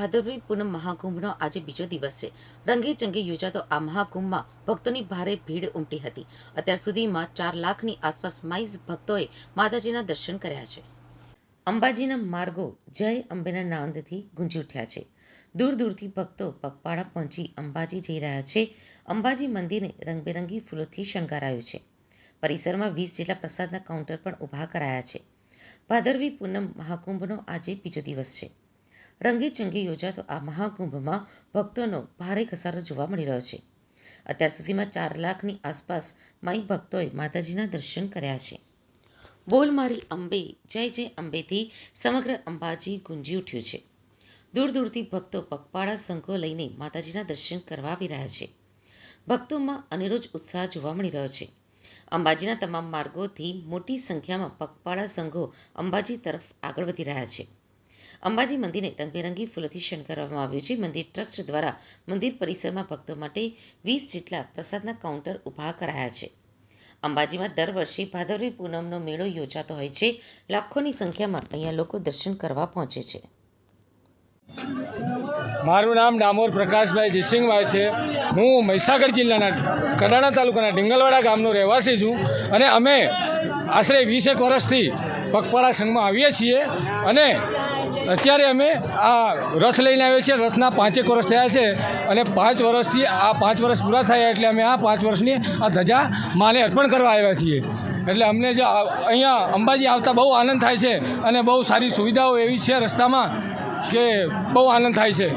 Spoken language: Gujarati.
ભાદરવી પૂનમ મહાકુંભનો આજે બીજો દિવસ છે. રંગે ચંગે યોજાતો આ મહાકુંભમાં ભક્તોની ભારે ભીડ ઉમટી હતી. અત્યાર સુધીમાં ચાર લાખની આસપાસ માઈઝ ભક્તોએ માતાજીના દર્શન કર્યા છે. અંબાજીના માર્ગો જય અંબેના નાંદથી ગુંજી ઉઠ્યા છે. દૂર દૂરથી ભક્તો પગપાળા પહોંચી અંબાજી જઈ રહ્યા છે. અંબાજી મંદિરને રંગબેરંગી ફૂલોથી શણગારાયું છે. પરિસરમાં વીસ જેટલા પ્રસાદના કાઉન્ટર પણ ઊભા કરાયા છે. ભાદરવી પૂનમ મહાકુંભનો આજે બીજો દિવસ છે. રંગે ચંગે યોજાતો આ મહાકુંભમાં ભક્તોનો ભારે ઘસારો જોવા મળી રહ્યો છે. અત્યાર સુધીમાં ચાર લાખની આસપાસ માઈ ભક્તોએ માતાજીના દર્શન કર્યા છે. બોલ મારી અંબે, જય જય અંબેથી સમગ્ર અંબાજી ગુંજી ઉઠ્યું છે. દૂર દૂરથી ભક્તો પગપાળા સંઘો લઈને માતાજીના દર્શન કરવા આવી રહ્યા છે. ભક્તોમાં અનિરોજ ઉત્સાહ જોવા મળી રહ્યો છે. અંબાજીના તમામ માર્ગોથી મોટી સંખ્યામાં પગપાળા સંઘો અંબાજી તરફ આગળ વધી રહ્યા છે. અંબાજી મંદિરને રંગબેરંગી ફૂલોથી શણગારવામાં આવ્યું છે. મંદિર ટ્રસ્ટ દ્વારા મંદિર પરિસરમાં ભક્તો માટે વીસ જેટલા પ્રસાદના કાઉન્ટર ઊભા કરાયા છે. અંબાજીમાં દર વર્ષે ભાદરવી પૂનમનો મેળો યોજાતો હોય છે. લાખોની સંખ્યામાં અહીંયા લોકો દર્શન કરવા પહોંચે છે. મારું નામ ડામોર પ્રકાશભાઈ જયસિંહભાઈ છે. હું મહીસાગર જિલ્લાના કડાણા તાલુકાના ડિંગલવાડા ગામનો રહેવાસી છું અને અમે આશરે વીસેક વર્ષથી પગપાળા સંઘમાં આવીએ છીએ અને અત્યારે અમે આ રથ લઈને આવ્યા છીએ. રથના પાંચેક વર્ષ થયા છે અને પાંચ વર્ષથી આ પાંચ વર્ષ પૂરા થયા એટલે અમે આ પાંચ વર્ષની આ ધજા માને અર્પણ કરવા આવ્યા છીએ. એટલે અમને જો અહીંયા અંબાજી આવતા બહુ આનંદ થાય છે અને બહુ સારી સુવિધાઓ એવી છે રસ્તામાં કે બહુ આનંદ થાય છે.